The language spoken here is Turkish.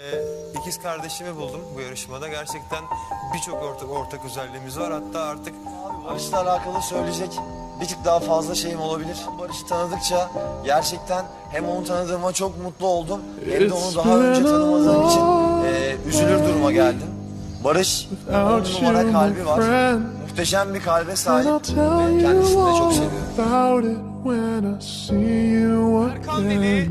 Ee, ikiz kardeşimi buldum bu yarışmada. Gerçekten birçok ortak, ortak özelliğimiz var. Hatta artık Barış'la alakalı söyleyecek bir tık daha fazla şeyim olabilir. Barış'ı tanıdıkça gerçekten hem onu tanıdığıma çok mutlu oldum hem de onu daha önce tanımadığım için e, üzülür duruma geldim. Barış on numara kalbi var. Muhteşem bir kalbe sahip you kendisini de çok seviyorum. Erkan dedi.